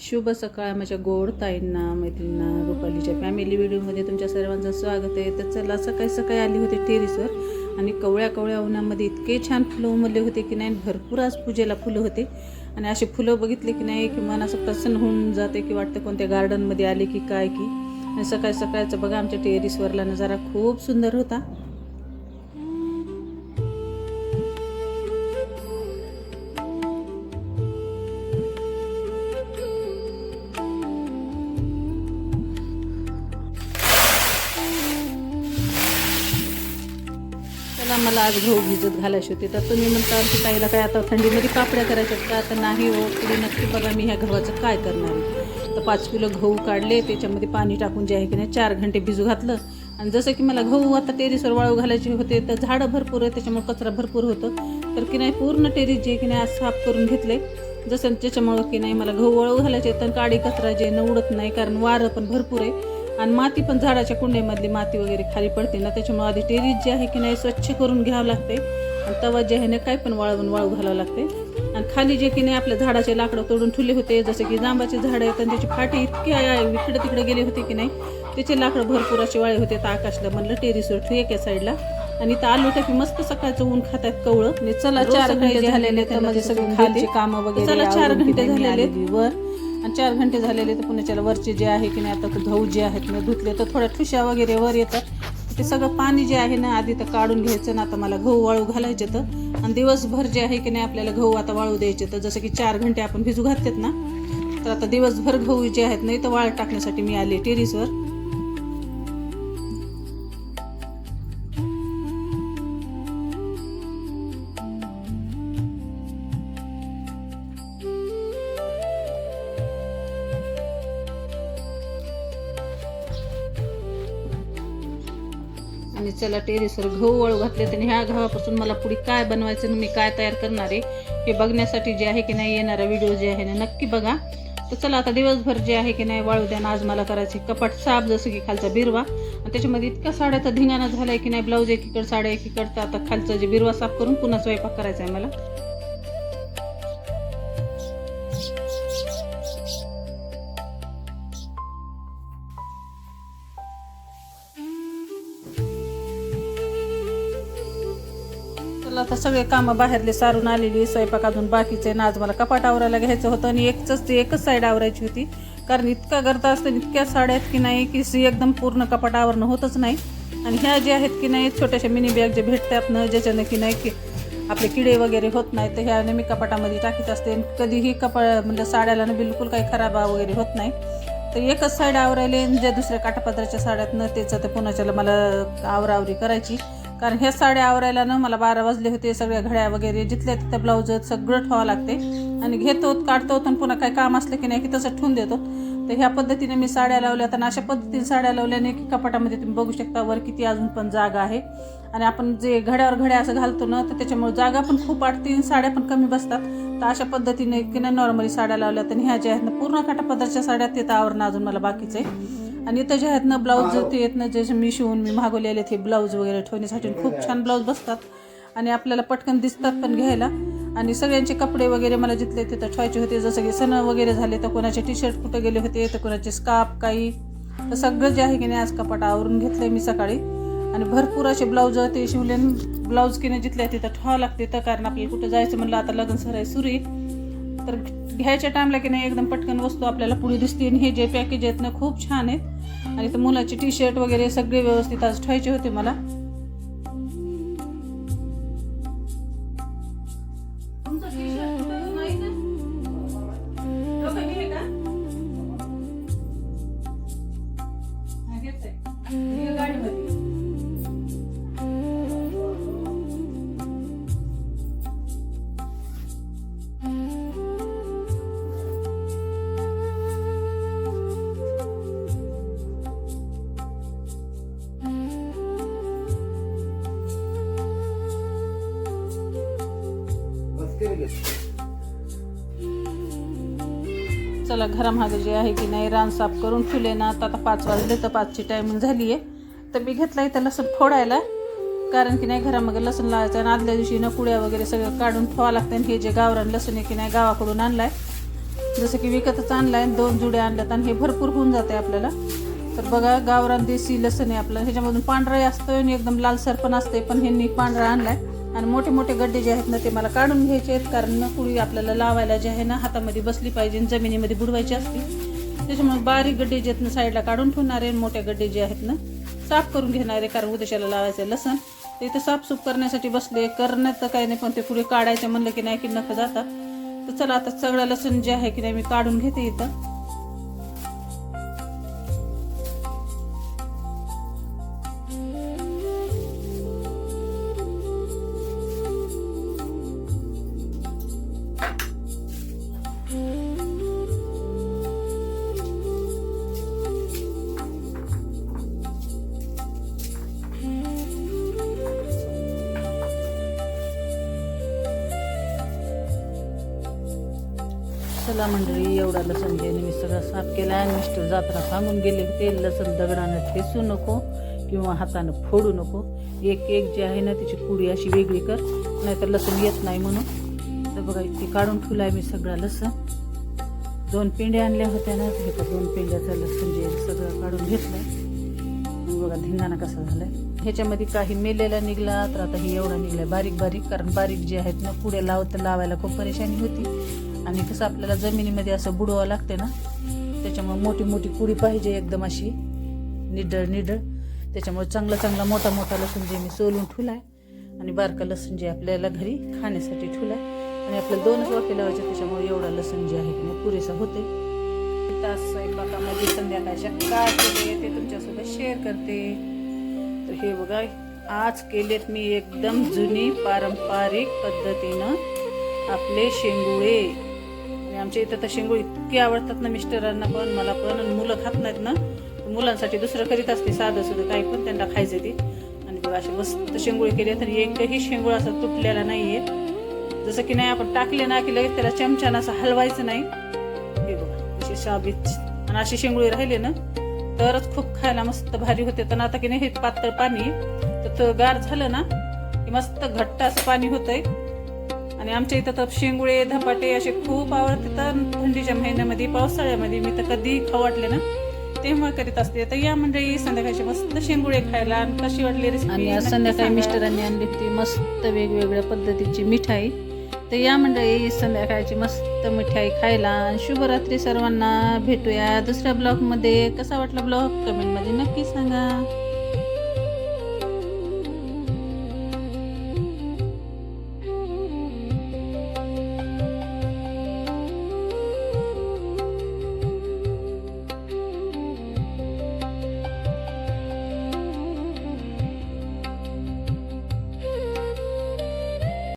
शुभ सकाळ माझ्या गोड ताईंना मैत्रिणींना रुपालीच्या फॅमिली व्हिडिओमध्ये तुमच्या सर्वांचं स्वागत आहे. तर चला सकाळी सकाळी आली होती टेरिसवर आणि कवळ्या कवळ्या उन्हामध्ये इतके छान फुलं उमरले होते की नाही भरपूर आज पूजेला फुलं होते. आणि असे फुलं बघितले की नाही की मन असं प्रसन्न होऊन जाते की वाटतं कोणत्या गार्डनमध्ये आले की काय की. आणि सकाळी सकाळचं बघा आमच्या टेरिसवरला नजारा खूप सुंदर होता. त्याला मला आज गहू भिजत घालायची होती. तर तुम्ही म्हणता की ताईला काय आता थंडीमध्ये पापड्या करायच्या का? तर नाही हो तुम्ही नक्की बघा मी ह्या गव्हाचं काय करणार आहे. तर पाच किलो गहू काढले त्याच्यामध्ये पाणी टाकून जे आहे की नाही चार घंटे भिजू घातलं. आणि जसं की मला गहू आता टेरीसवर वाळू घालायचे होते तर झाडं भरपूर आहे त्याच्यामुळे कचरा भरपूर होतं. तर की नाही पूर्ण टेरीस जे की नाही आज साफ करून घेतले. जसं त्याच्यामुळं की नाही मला गहू वाळू घालायचे तर काडी कचरा जे न उडत नाही कारण वारं पण भरपूर आहे. आणि माती पण झाडाच्या कुंड्यामधली माती वगैरे खाली पडते ना त्याच्यामुळे आधी टेरीस जे आहे की नाही स्वच्छ करून घ्यावं लागते. आणि तवा जे आहे ना काय पण वाळवून वाळू घालावं लागते. आणि खाली जे की नाही आपल्या झाडाचे लाकडं तोडून ठेवले होते जसं की जांबाचे झाडं आहेत आणि त्याची फाटी इतकी इकडे तिकडे गेले होते की नाही त्याचे लाकडं भरपूर असे वाळे होते. तर आकाशला म्हणलं टेरिसवर ठेवू एका साईडला आणि इथं आलो की मस्त सकाळचं ऊन खातात कवळं. चला चार घंटे झालेले तर म्हणजे सगळे खालची कामं वगैरे चला चार घंटे झालेले वर. आणि चार घंटे झालेले तर पुण्याच्याला वरचे जे आहे की नाही आता धऊ गहू जे आहेत ना धुतले तर थोड्या ठुशा वगैरे वर येतात. ते सगळं पाणी जे आहे ना आधी तर काढून घ्यायचं ना आता मला गहू वाळू घालायचे तर. आणि दिवसभर जे आहे की नाही आपल्याला गहू आता वाळू द्यायचे तर जसं की चार घंटे आपण भिजू घातलेत ना तर आता दिवसभर गहू जे आहेत ना तर वाळ टाकण्यासाठी मी आले टेरिसवर. आणि चला टेरेसवर गहू वळू घातले तर ह्या गव्हापासून मला पुढे काय बनवायचं आणि मी काय तयार करणार आहे हे बघण्यासाठी जे आहे की नाही येणारा व्हिडिओ जे आहे ना नक्की बघा. तर चला आता दिवसभर जे आहे की नाही वाळू द्या ना आज मला करायचे कपाट साफ जसं की खालचा बिरवा. आणि त्याच्यामध्ये इतक्या साड्या तर झाला आहे की नाही ब्लाऊज एकीकडे साड्या एकीकडे आता खालचं जे बिरवा साफ करून पुन्हा स्वयंपाक करायचा आहे मला. मला आता सगळे कामं बाहेरले सारून आलेली स्वयंपाक अजून बाकीचे ना आज मला कपाट आवरायला घ्यायचं होतं आणि एकच एकच साईड आवरायची होती. कारण इतका गर्दा असतं इतक्या साड्या आहेत की नाही की सी एकदम पूर्ण कपाट आवरणं होतच नाही. आणि ह्या ज्या आहेत की नाही छोट्याशा मिनी बॅग जे भेटतात ना ज्याच्यानं की नाही की आपले किडे वगैरे होत नाही तर ह्या नेहमी कपाटामध्ये टाकीत असते. कधीही कपा म्हणजे साड्याला ना बिलकुल काही खराब वगैरे होत नाही. तर एकच साईड आवरायले ज्या दुसऱ्या काटापदराच्या साड्यात न त्याचं तर पुन्हाच्याला मला आवरावरी करायची. कारण ह्या साड्या आवरायला ना मला बारा वाजले होते सगळ्या घड्या वगैरे जिथल्या तिथं ब्लाऊज सगळं ठेवावं लागते. आणि घेतो काढतो आणि पुन्हा काही काम असलं की नाही की तसं ठेवून देतो. तर ह्या पद्धतीने मी साड्या लावल्या आणि अशा पद्धतीने साड्या लावल्याने की कपाटामध्ये तुम्ही बघू शकता वर किती अजून पण जागा आहे. आणि आपण जे घड्यावर घड्या असं घालतो ना तर त्याच्यामुळे जागा पण खूप वाटते आणि साड्या पण कमी बसतात. तर अशा पद्धतीने की नाही नॉर्मली साड्या लावल्या तर ह्या ज्या आहेत ना पूर्ण काटापदरच्या साड्या ते तर आवरणं अजून मला बाकीचं आहे. आणि इथं जे आहेत ना ब्लाऊज ते आहेत ना जे मी शिवून मी मागवलेले ते ब्लाऊज वगैरे ठेवण्यासाठी खूप छान ब्लाऊज बसतात. आणि आपल्याला पटकन दिसतात पण घ्यायला. आणि सगळ्यांचे कपडे वगैरे मला जिथले तिथं ठेवायचे होते जसं की सण वगैरे झाले तर कोणाचे टी शर्ट कुठं गेले होते तर कोणाचे स्कार्फ काही. तर सगळं जे आहे की नाही आज कपाट आवरून घेतलंय मी सकाळी. आणि भरपूर असे ब्लाऊज ते शिवले ब्लाऊज की नाही जिथल्या तिथं ठेवावं लागते तर कारण आपल्याला कुठं जायचं म्हणलं आता लग्न सराय सुरू आहे. तर घ्यायच्या टाईमला की नाही एकदम पटकन वस्तू आपल्याला पुढे दिसते. आणि हे जे पॅकेज आहेत ना खूप छान आहेत. आणि तर मुलाचे टी शर्ट वगैरे सगळे व्यवस्थित आज ठेवायचे होते मला. चला घरामागे जे आहे की नाही रान साफ करून ठेवले ना तर आता पाच वाजले तर पाचची टायमिंग झाली आहे. तर मी घेतला इथं लसूण फोडायला कारण की नाही घरामागे लसूण लावायचं आणि आदल्या दिवशी नकुड्या वगैरे सगळं काढून ठेवावं लागतं आणि हे जे गावरान लसूण आहे की नाही गावाकडून आणलाय. जसं की विकतच आणलाय दोन जुड्या आणल्यात आणि हे भरपूर होऊन जाते आपल्याला. तर बघा गावरान देशी लसण आहे आपलं. ह्याच्यामधून पांढराही असतोय आणि एकदम लालसर पण असते पण ह्यांनी पांढरा आणलाय. आणि मोठे मोठे गड्डे जे आहेत ना ते मला काढून घ्यायचे आहेत. कारण नकुळी आपल्याला लावायला जे आहे ना हातामध्ये बसली पाहिजे जमिनीमध्ये बुडवायची असते. त्याच्यामुळे बारीक गड्डे जे आहेत ना साईडला काढून ठेवणार आहे मोठे गड्डे जे आहेत ना साफ करून घेणार आहे. कारण उद्याच्याला लावायचं आहे लसण. ते इथं साफसूफ करण्यासाठी बसले. करण्यात तर काही नाही पण ते पुढे काढायचं म्हणलं की नाही की नका जाता तर चला आता सगळं लसण जे आहे की नाही मी काढून घेते इथं. चला मंडळी एवढा लसण जे मी सगळं साफ केला आणि मिस्टर जाताना सांगून गेले होते ते लसण दगडानं ठेचू नको किंवा हातानं फोडू नको. एक एक जे आहे ना त्याची कुडी अशी वेगळी कर नाहीतर लसण येत नाही म्हणून. तर बघा इथे काढून ठेवला आहे मी सगळा लसण. दोन पेंड्या आणल्या होत्या ना हे का दोन पेंड्याचं लसण जे सगळं काढून घेतलं बघा धिंगाणा कसा झालाय. ह्याच्यामध्ये काही मेलेला निघला तर आता हे एवढा निघलाय बारीक बारीक कारण बारीक जे आहेत ना पुढे लावत लावायला खूप परेशानी होती. आणि कसं आपल्याला जमिनीमध्ये असं बुडवावं लागते ना त्याच्यामुळे मोठी मोठी कुडी पाहिजे एकदम अशी. निडळ निडळ. त्याच्यामुळे चांगला चांगला मोठा मोठा लसूण जे मी सोलून ठेवलाय आणि बारका लसूण जे आपल्याला घरी खाण्यासाठी ठेवलाय. आणि आपल्याला दोनच वाटे लावायचे त्याच्यामुळे एवढा लसूण जे आहे की नाही पुरेसा होते तास स्वयंपाकामध्ये संध्याकाळच्या काय केले ते तुमच्यासोबत शेअर करते. तर हे बघा आज केलेत मी एकदम जुनी पारंपरिक पद्धतीनं आपले शेंगुळे. आमच्या इथं तर शेंगूळ इतकी आवडतात ना मिस्टरांना पण मला पण. आणि मुलं खात नाहीत ना. मुलांसाठी दुसरं करीत असते साधं सुद्धा काही पण त्यांना खायचं ते. आणि बघा असे मस्त शेंगोळी केले तर एकही शेंगूळ असं तुटलेला नाहीये. जसं की नाही आपण टाकले ना की लगेच त्याला चमच्यानं असं हलवायचं नाही. हे बघा अशी शाबीत आणि अशी शेंगोळी राहिले ना तरच खूप खायला मस्त भारी होते. पण आता की नाही हे पातळ पाणी तर गार झालं ना की मस्त घट्ट असं पाणी होतंय. आणि आमच्या इथं तर शेंगुळे धपाटे असे खूप आवडते. तर थंडीच्या महिन्यामध्ये पावसाळ्यामध्ये मी तर कधी खाऊ वाटले ना तेव्हा करीत असते. तर या मंडळी संध्याकाळचे मस्त शेंगुळे खायला आणि कशी वाटली रेसिपी आणि आज संध्याकाळी मिस्टरांनी आणली होती मस्त वेगवेगळ्या पद्धतीची मिठाई. तर या मंडळी संध्याकाळची मस्त मिठाई खायला आणि शुभरात्री सर्वांना भेटूया दुसऱ्या ब्लॉगमध्ये. कसा वाटला ब्लॉग? कमेंटमध्ये नक्की सांगा.